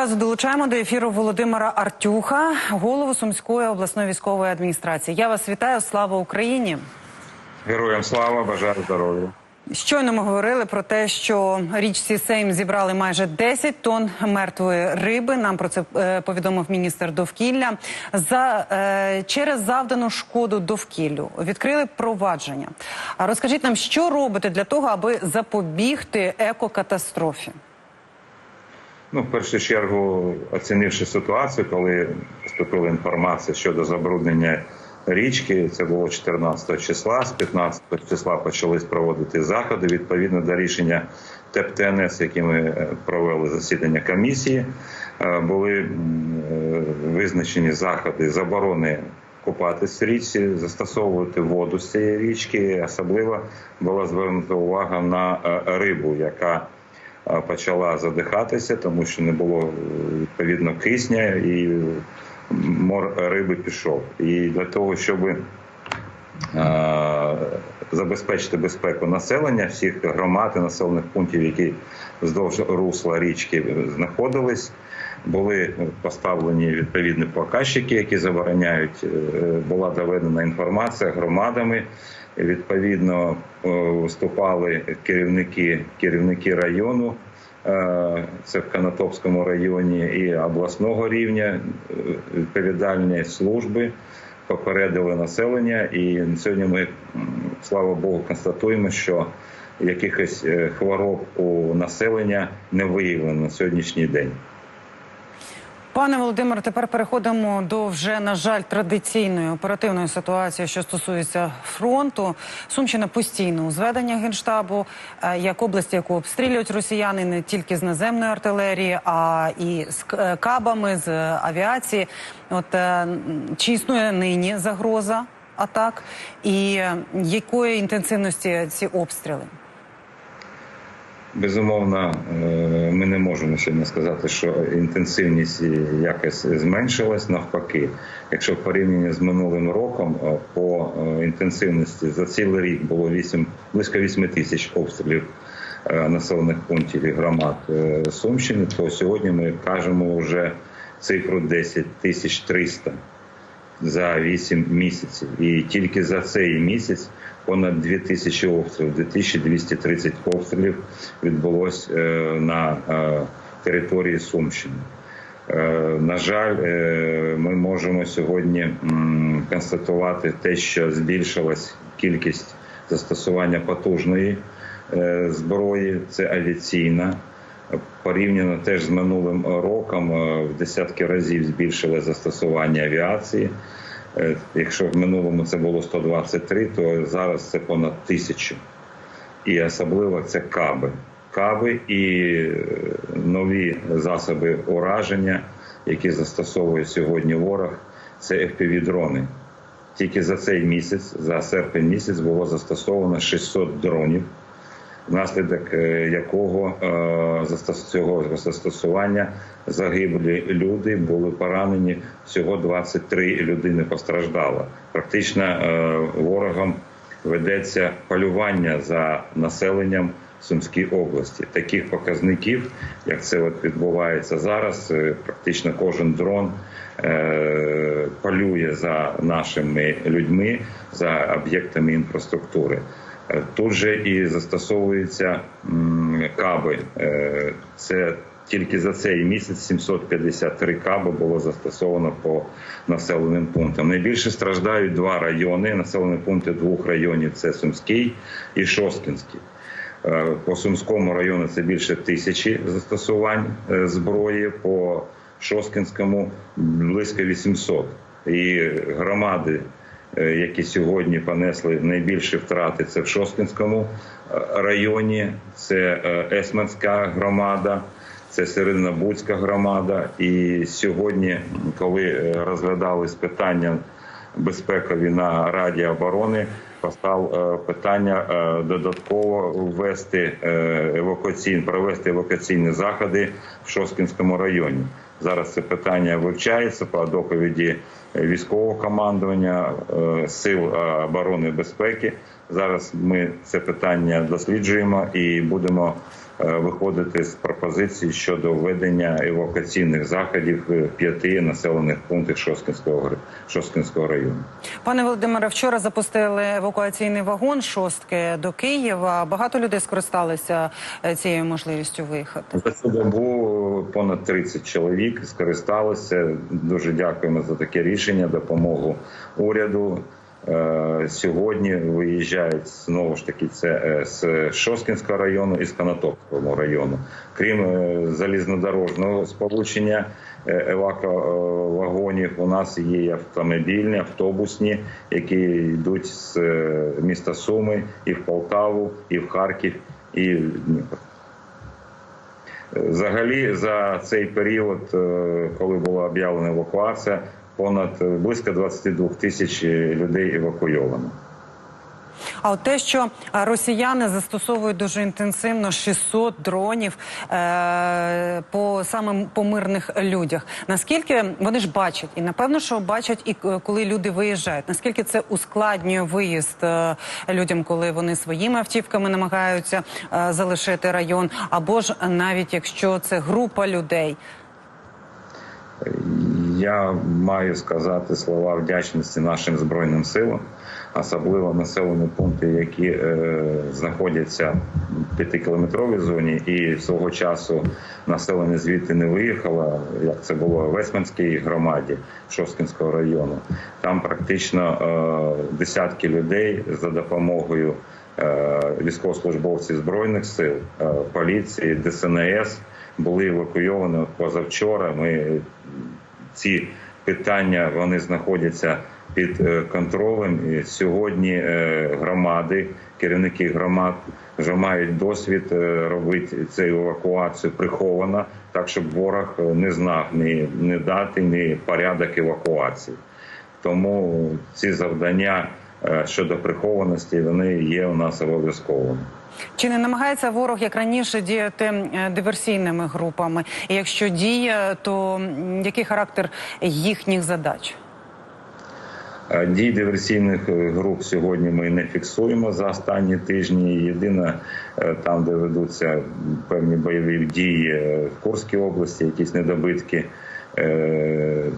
Одразу долучаємо до ефіру Володимира Артюха, голову Сумської обласної військової адміністрації. Я вас вітаю. Слава Україні! Героям слава, бажаю здоров'я. Щойно ми говорили про те, що річці Сейм зібрали майже 10 тонн мертвої риби. Нам про це е, повідомив міністр довкілля. За е, через завдану шкоду довкіллю відкрили провадження. А розкажіть нам, що робите для того, аби запобігти екокатастрофі? Ну, в першу чергу, оцінивши ситуацію, коли поступила інформація щодо забруднення річки, це було 14 числа. З 15 числа почались проводити заходи відповідно до рішення ТЕП ТНС, які ми е, провели засідання комісії. е, Були е, визначені заходи заборони купатись в річці, застосовувати воду з цієї річки. Особливо була звернута увага на рибу, яка почала задихатися, тому що не було відповідно кисня і мор риби пішов. І для того, щоб забезпечити безпеку населення всіх громад і населених пунктів, які вздовж русла річки знаходились, були поставлені відповідні показчики, які забороняють. е, Була доведена інформація громадами. Відповідно, виступали керівники керівники району. Е, Це в Канатопському районі і обласного рівня е, відповідальні служби попередили населення. І сьогодні ми, слава Богу, констатуємо, що якихось е, хвороб у населення не виявлено на сьогоднішній день. Пане Володимире, тепер переходимо до вже на жаль традиційної оперативної ситуації, що стосується фронту. Сумщина постійно у зведенні генштабу, е, як області, яку обстрілюють росіяни не тільки з наземної артилерії, а і з е, кабами, з авіації. От е, чи існує нині загроза атак, і якої інтенсивності ці обстріли? Безумовно, е, ми не можемо сьогодні сказати, що інтенсивність якось зменшилась. Навпаки, якщо в порівнянні з минулим роком е, по е, інтенсивності за цілий рік було 8, близько 8 тисяч обстрілів населених пунктів і громад Сумщини, то сьогодні ми кажемо вже цифру 10 тисяч 300 за 8 місяців. І тільки за цей місяць понад 2000 обстрілів, 2230 обстрілів відбулось е, на е, території Сумщини. Е, На жаль, ми можемо сьогодні констатувати те, що збільшилась кількість застосування потужної зброї, це авіаційна. Порівняно теж з минулим роком е, в десятки разів збільшили застосування авіації. Е, Якщо в минулому це було 123, то зараз це понад тисячу. І особливо це каби. Каби і е, нові засоби ураження, які застосовує сьогодні ворог, це FPV-дрони. Тільки за цей місяць, за серпень місяць, було застосовано 600 дронів, внаслідок е, якого е, цього застосування загиблі люди були поранені. Всього 23 людини постраждало. Практично е, ворогом ведеться полювання за населенням Сумській області. Таких показників, як це от відбувається зараз, практично кожен дрон е, полює за нашими людьми, за об'єктами інфраструктури. Тут же і застосовуються каби. Е, Це тільки за цей місяць 753 каби було застосовано по населеним пунктам. Найбільше страждають два райони. Населені пункти двох районів це Сумський і Шосткінський. Е, По Сумському району це більше тисячі застосувань е, зброї, по Шосткінському близько 800. І громади, які сьогодні понесли найбільші втрати, це в Шосткінському е, районі, це е, Есманська громада, це Середнобудська громада. І сьогодні, коли е, розглядались питання безпекові на Раді оборони, постав е, питання е, додатково ввести е, евакуаційні, провести евакуаційні заходи в Шосткінському районі. Зараз це питання вивчається по доповіді військового командування е, сил е, оборони і безпеки. Зараз ми це питання досліджуємо і будемо е, виходити з пропозиції щодо введення евакуаційних заходів в п'яти населених пунктах Шосткінського гри- Шосткінського району. Пане Володимире, вчора запустили евакуаційний вагон шостки до Києва. Багато людей скористалися е, цією можливістю виїхати. За цю добу понад 30 чоловік скористалися. Дуже дякуємо за таке рішення, допомогу уряду. Е, Сьогодні виїжджають знову ж таки це е, з Шоскінського району і з Канатопського району. Крім е, залізнодорожного сполучення е, евакувагонів, у нас є автомобільні, автобусні, які йдуть з міста Суми і в Полтаву, і в Харків, і в Дніпро. Взагалі за цей період, е, коли була об'явлена евакуація, понад е, близько 22 тисяч людей евакуйовано. А от те, що е, росіяни застосовують дуже інтенсивно 600 дронів е, по самим по мирних людях. Наскільки вони ж бачать, і напевно, що бачать і е, коли люди виїжджають. Наскільки це ускладнює виїзд е, людям, коли вони своїми автівками намагаються е, залишити район, або ж навіть якщо це група людей. Я маю сказати слова вдячності нашим збройним силам, особливо населені пункти, які е, знаходяться в п'ятикілометровій зоні, і свого часу населення звідти не виїхало, як це було в Весманській громаді Шосткінського району. Там практично е, десятки людей за допомогою е, військовослужбовців збройних сил, е, поліції, ДСНС були евакуйовані позавчора. Ми ці питання вони знаходяться під е, контролем. І сьогодні е, громади, керівники громад вже мають досвід е, робити цю евакуацію приховано, так щоб ворог не знав ні, ні дати, ні порядок евакуації. Тому ці завдання щодо прихованості вони є у нас обов'язковими. Чи не намагається ворог як раніше діяти диверсійними групами? І якщо діє, то який характер їхніх задач? Дій диверсійних е, груп сьогодні ми не фіксуємо за останні тижні. Єдине е, там, де ведуться певні бойові дії е, в Курській області, якісь недобитки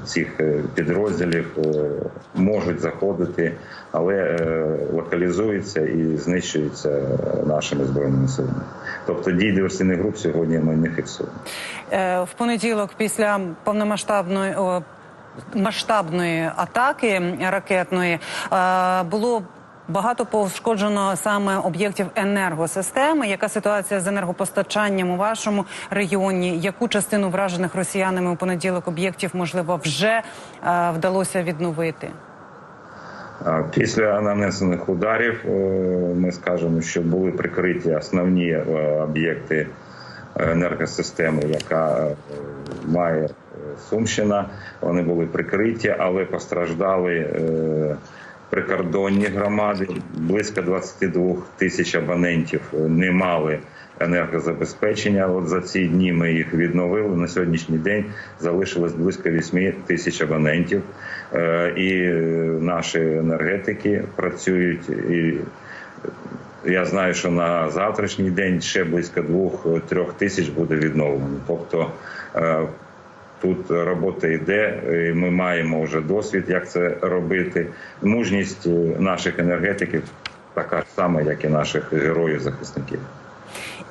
цих підрозділів можуть заходити, але локалізуються і знищуються нашими збройними силами. Тобто дій диверсійних груп сьогодні ми не фіксуємо. В понеділок, після повномасштабної масштабної атаки ракетної, е, було. Багато пошкоджено саме об'єктів енергосистеми. Яка ситуація з енергопостачанням у вашому регіоні? Яку частину вражених росіянами у понеділок об'єктів можливо вже е, вдалося відновити? Після нанесених ударів е, ми скажемо, що були прикриті основні е, об'єкти енергосистеми, яка е, має е, Сумщина. Вони були прикриті, але постраждали е, прикордонні громади. Близько 22 тисяч абонентів не мали енергозабезпечення. От за ці дні ми їх відновили. На сьогоднішній день залишилось близько 8 тисяч абонентів. Е, І е, наші енергетики працюють і. Я знаю, що на завтрашній день ще близько 2-3 тисяч буде відновлено. Тобто е, тут робота йде, і ми маємо вже досвід, як це робити. Мужність е, наших енергетиків така ж сама, як і наших героїв-захисників.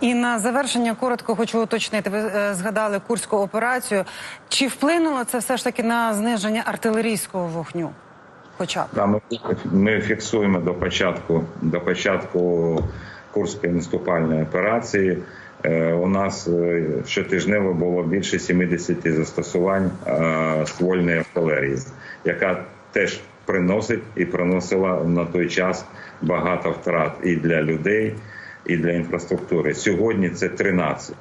І на завершення коротко хочу уточнити. Ви е, згадали курську операцію. Чи вплинуло це все ж таки на зниження артилерійського вогню? Хоча б Да, ми, ми фіксуємо до початку до початку курської наступальної операції. Е, у нас е, щотижнево було більше 70 застосувань е, ствольної артилерії, яка теж приносить і приносила на той час багато втрат і для людей, і для інфраструктури. Сьогодні це 13.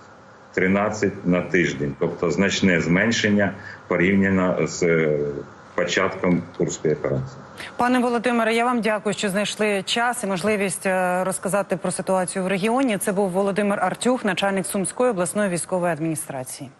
13 на тиждень, тобто значне зменшення порівняно з початком курської операції. Пане Володимире, я вам дякую, що знайшли час і можливість е, розказати про ситуацію в регіоні. Це був Володимир Артюх, начальник Сумської обласної військової адміністрації.